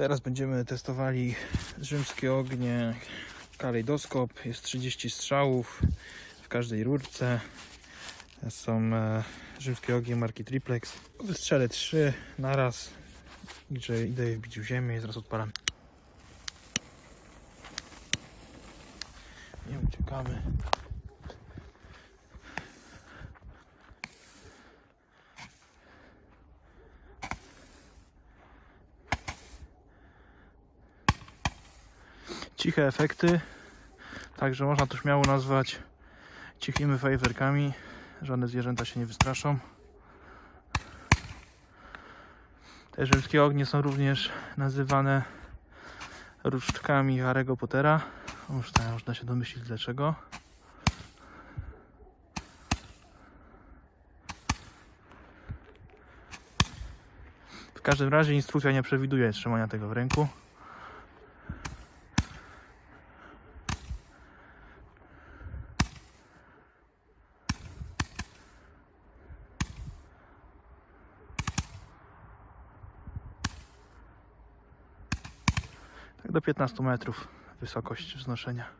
Teraz będziemy testowali rzymskie ognie kalejdoskop. Jest 30 strzałów w każdej rurce. Są e, rzymskie ognie marki Triplex. Wystrzelę 3 na raz. Idę, idę je wbić w ziemię i zaraz odpalam. Nie uciekamy. Ciche efekty, także można to śmiało nazwać cichymi fajerwerkami. Żadne zwierzęta się nie wystraszą. Te rzymskie ognie są również nazywane różdżkami Harry'ego Pottera. Już tak, można się domyślić dlaczego. W każdym razie instrukcja nie przewiduje trzymania tego w ręku. Do 15 metrów wysokość wznoszenia.